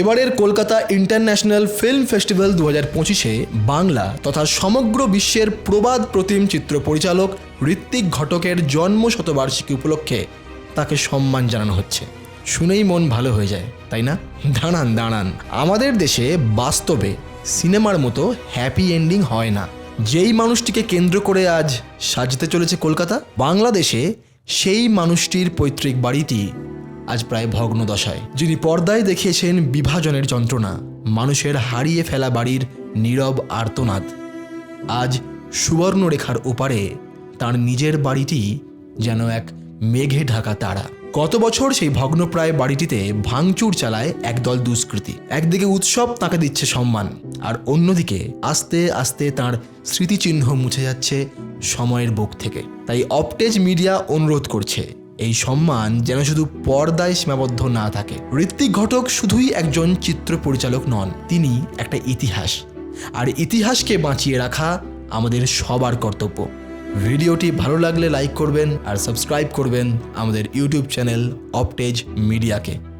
এবারের Kolkata international film festival দু হাজার পঁচিশে বাংলা তথা সমগ্র বিশ্বের প্রবাদ প্রতিম চিত্র পরিচালক ঋত্বিক ঘটকের জন্ম শতবার্ষিকী উপলক্ষে তাকে সম্মান জানানো হচ্ছে। শুনেই মন ভালো হয়ে যায়, তাই না? দাঁড়ান দাঁড়ান। আমাদের দেশে বাস্তবে সিনেমার মতো হ্যাপি এন্ডিং হয় না। যেই মানুষটিকে কেন্দ্র করে আজ সাজতে চলেছে কলকাতা, বাংলাদেশে সেই মানুষটির পৈতৃক বাড়িটি আজ প্রায় ভগ্ন দশায় যিনি পর্দায় দেখিয়েছেন বিভাজনের যন্ত্রণা, মানুষের হারিয়ে ফেলা বাড়ির নীরব আর্তনাদ। আজ সুবর্ণরেখার ওপারে তার নিজের বাড়িটি যেন এক মেঘে ঢাকা তারা। গত বছর সেই ভগ্নপ্রায় বাড়িটিতে ভাঙচুর চালায় একদল দুষ্কৃতী। একদিকে উৎসব তাকে দিচ্ছে সম্মান, আর অন্যদিকে আস্তে আস্তে তার স্মৃতিচিহ্ন মুছে যাচ্ছে সময়ের বুক থেকে। তাই অপটেজ মিডিয়া অনুরোধ করছে এই সম্মান যেন শুধু পর্দায় সীমাবদ্ধ না থাকে। ঋত্বিক ঘটক শুধুই একজন চিত্র পরিচালক নন, তিনি একটা ইতিহাস। আর ইতিহাসকে বাঁচিয়ে রাখা আমাদের সবার কর্তব্য। ভিডিওটি ভালো লাগলে লাইক করবেন আর সাবস্ক্রাইব করবেন আমাদের ইউটিউব চ্যানেল অপটেজ মিডিয়াকে।